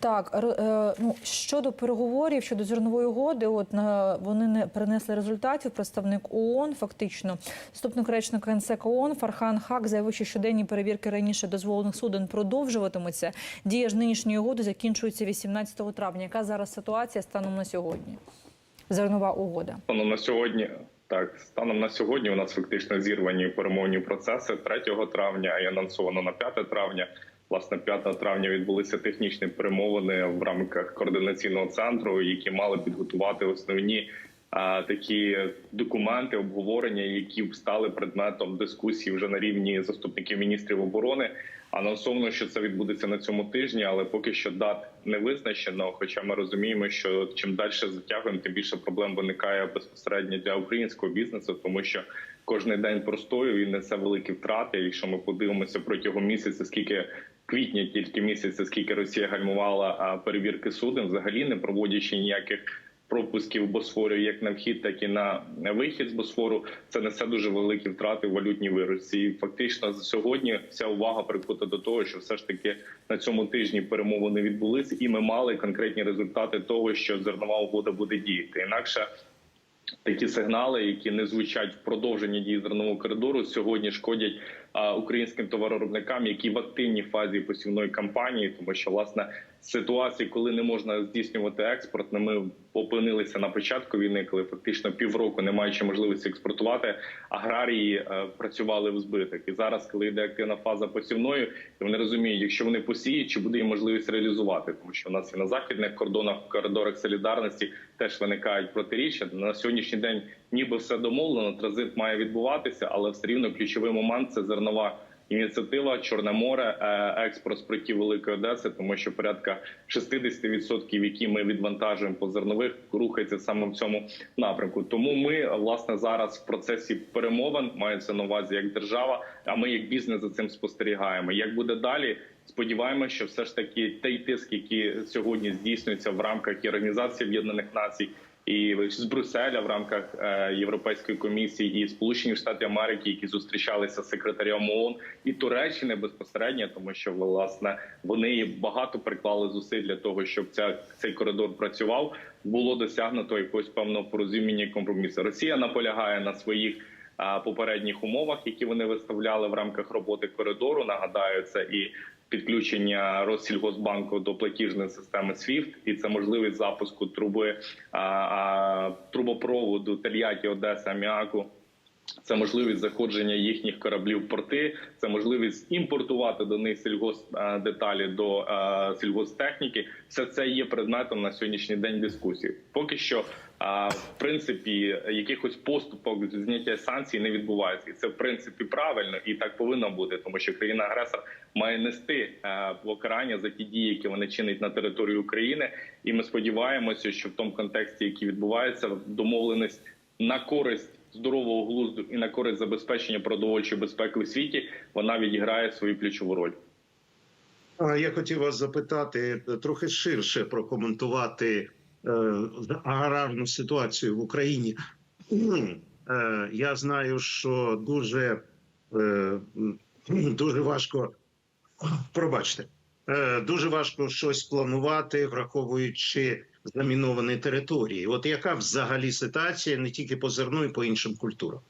Так, е, ну щодо переговорів щодо зернової угоди, от вони не принесли результатів. Представник ООН, фактично, заступник речника НСЕК ООН Фархан Хак заявив, що щоденні перевірки раніше дозволених суден продовжуватимуться. Дія ж нинішньої угоди закінчується 18 травня. Яка зараз ситуація станом на сьогодні? Зернова угода. Станом на сьогодні. Так, станом на сьогодні у нас фактично зірвані перемовні процеси 3 травня і анонсовано на 5 травня. Власне, 5 травня відбулися технічні перемовини в рамках координаційного центру, які мали підготувати основні а, такі документи, обговорення, які б стали предметом дискусії вже на рівні заступників міністрів оборони. Анонсовано, що це відбудеться на цьому тижні, але поки що дат не визначено. Хоча ми розуміємо, що чим далі затягуємо, тим більше проблем виникає безпосередньо для українського бізнесу, тому що кожний день простою він несе великі втрати. Якщо ми подивимося протягом місяця, скільки квітня, тільки місяця, скільки Росія гальмувала перевірки суден, взагалі не проводячи ніяких. Пропусків Босфору як на вхід, так і на вихід з Босфору, це несе дуже великі втрати в валютній вирості. І фактично сьогодні вся увага прикута до того, що все ж таки на цьому тижні перемовини відбулись, і ми мали конкретні результати того, що зернова угода буде діяти. Інакше такі сигнали, які не звучать в продовженні дії зернового коридору, сьогодні шкодять українським товаровиробникам, які в активній фазі посівної кампанії, тому що власне ситуації, коли не можна здійснювати експорт, ми опинилися на початку війни, коли фактично півроку не маючи можливості експортувати, аграрії е, працювали в збиток. І зараз, коли йде активна фаза посівної, і вони розуміють, якщо вони посіють, чи буде їм можливість реалізувати, тому що у нас і на західних кордонах, в коридорах солідарності теж виникають протиріччя. На сьогоднішній день ніби все домовлено, транзит має відбуватися, але все рівно ключовий момент це зернова. Ініціатива Чорне море, е, експорт з притів Великої Одеси, тому що порядка 60%, які ми відвантажуємо по зернових, рухається саме в цьому напрямку. Тому ми власне зараз в процесі перемовин мається на увазі як держава. А ми як бізнес за цим спостерігаємо. Як буде далі? Сподіваємося, що все ж таки той тиск, який сьогодні здійснюється в рамках Організації Об'єднаних Націй. І з Брюсселя в рамках е, Європейської комісії і Сполучені Штати Америки, які зустрічалися з секретарем ООН і Туреччини безпосередньо, тому що власне вони багато приклали зусиль для того, щоб ця цей коридор працював. Було досягнуто якогось певного порозуміння компромісу. Росія наполягає на своїх попередніх умовах, які вони виставляли в рамках роботи коридору. Нагадаю, це і підключення Россільгосбанку до платіжної системи SWIFT, і це можливість запуску труби трубопроводу Тельяті, Одеса, Аміаку. Це можливість заходження їхніх кораблів в порти, це можливість імпортувати до них сільгосдеталі до е, сільгостехніки. Все це є предметом на сьогоднішній день дискусії. Поки що, е, в принципі, якихось поступок зняття санкцій не відбувається, і це в принципі правильно і так повинно бути, тому що країна-агресор має нести е, покарання за ті дії, які вони чинять на території України. І ми сподіваємося, що в тому контексті, який відбувається, домовленість на користь здорового глузду і на користь забезпечення продовольчої безпеки у світі вона відіграє свою ключову роль. Я хотів вас запитати трохи ширше прокоментувати е, аграрну ситуацію в Україні. Е, Я знаю, що дуже, е, дуже важко пробачте, дуже важко щось планувати, враховуючи заміновані території. От яка взагалі ситуація не тільки по зерну, і по іншим культурам?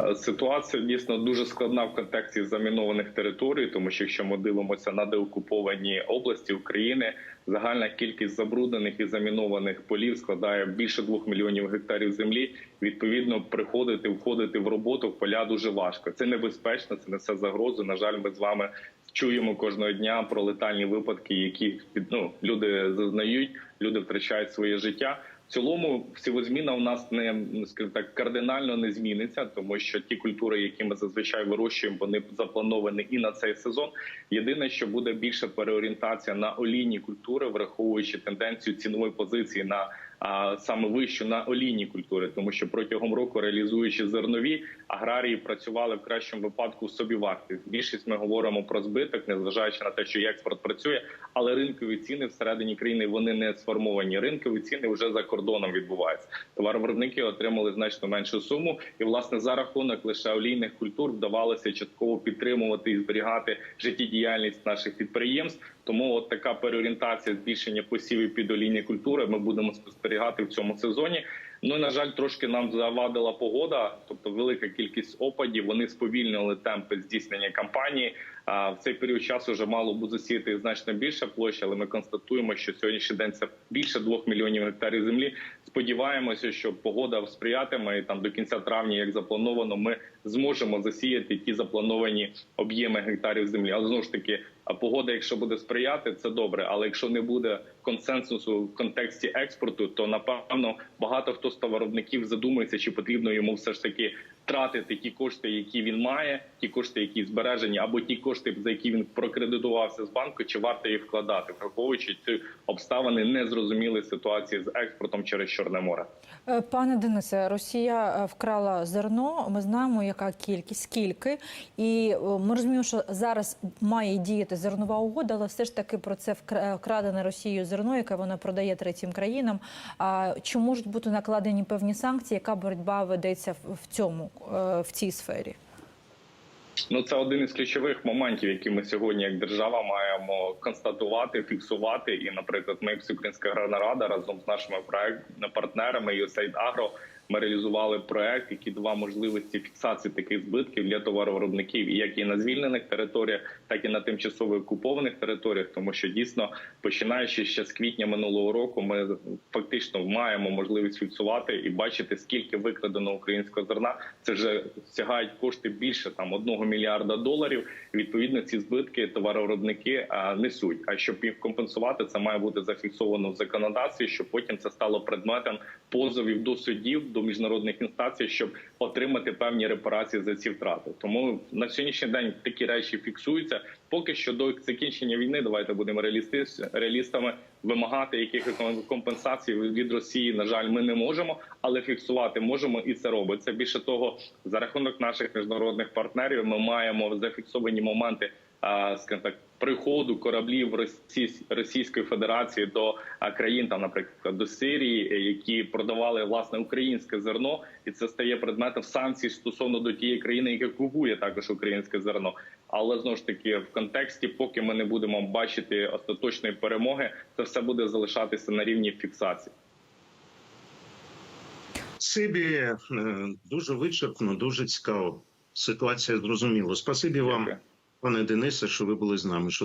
Е, Ситуація дійсно дуже складна в контексті замінованих територій, тому що якщо ми дивимося на деокуповані області України, загальна кількість забруднених і замінованих полів складає більше двох мільйонів гектарів землі. Відповідно, приходити, входити в роботу в поля дуже важко. Це небезпечно, це несе загрозу. На жаль, ми з вами чуємо кожного дня про летальні випадки, які ну, люди зазнають, люди втрачають своє життя. В цілому сівозміна у нас не скажімо так кардинально не зміниться, тому що ті культури, які ми зазвичай вирощуємо, вони заплановані і на цей сезон. Єдине, що буде більша переорієнтація на олійні культури, враховуючи тенденцію цінової позиції на а саме вищу на олійні культури, тому що протягом року реалізуючи зернові аграрії працювали в кращому випадку в собівартість. Більшість ми говоримо про збиток, незважаючи на те, що експорт працює, але ринкові ціни всередині країни вони не сформовані. Ринкові ціни вже за кордоном відбуваються. Товаровиробники отримали значно меншу суму, і власне за рахунок лише олійних культур вдавалося частково підтримувати і зберігати життєдіяльність наших підприємств. Тому от така переорієнтація, збільшення посівів під олійні культури. Ми будемо спостерігати в цьому сезоні. Ну на жаль, трошки нам завадила погода, тобто велика кількість опадів. Вони сповільнили темпи здійснення кампанії. А в цей період часу вже мало буде засіяти значно більша площа, але ми констатуємо, що сьогоднішній день це більше двох мільйонів гектарів землі. Сподіваємося, що погода сприятиме і там до кінця травня, як заплановано, ми зможемо засіяти ті заплановані об'єми гектарів землі. Але знову ж таки, а погода, якщо буде сприяти, це добре. Але якщо не буде консенсусу в контексті експорту, то напевно багато хто з товаровників задумується, чи потрібно йому все ж таки тратити ті кошти, які він має, ті кошти, які збережені, або ті кошти, за які він прокредитувався з банку, чи варто їх вкладати, враховуючи ці обставини незрозумілої ситуації з експортом через Чорне море. Е, Пане Денисе, Росія е, вкрала зерно. Ми знаємо, яка кількість, скільки, і е, ми розуміємо, що зараз має діяти зернова угода, але все ж таки про це вкра- вкрадене Росією зерно, яке вона продає третім країнам. А чи можуть бути накладені певні санкції? Яка боротьба ведеться в- цьому в цій сфері? Ну, це один із ключових моментів, які ми сьогодні, як держава, маємо констатувати, фіксувати. І, наприклад, ми, Всеукраїнська аграрна рада, разом з нашими партнерами USAID Agro, ми реалізували проект, який давав можливості фіксації таких збитків для товаровиробників, як і на звільнених територіях, так і на тимчасово окупованих територіях, тому що дійсно, починаючи ще з квітня минулого року, ми фактично маємо можливість фіксувати і бачити, скільки викрадено українського зерна. Це вже сягають кошти більше там одного мільярда доларів. Відповідно, ці збитки товаровиробники несуть. А щоб їх компенсувати, це має бути зафіксовано в законодавстві, щоб потім це стало предметом позовів до судів, до міжнародних інстанцій, щоб отримати певні репарації за ці втрати. Тому на сьогоднішній день такі речі фіксуються. Поки що до закінчення війни, давайте будемо реалісти- реалістами. Вимагати якихось компенсацій від Росії, на жаль, ми не можемо, але фіксувати можемо, і це робиться. Більше того, за рахунок наших міжнародних партнерів, ми маємо зафіксовані моменти скажімо так, приходу кораблів Російсь- Російської Федерації до країн, там, наприклад, до Сирії, е, які продавали власне українське зерно, і це стає предметом санкцій стосовно до тієї країни, яка купує також українське зерно. Але знову ж таки, в контексті, поки ми не будемо бачити остаточної перемоги, це все буде залишатися на рівні фіксації. Спасибі, е, дуже вичерпно, дуже цікаво. Ситуація зрозуміла. Спасибі вам, Дякую. Пане Денисе, що ви були з нами. що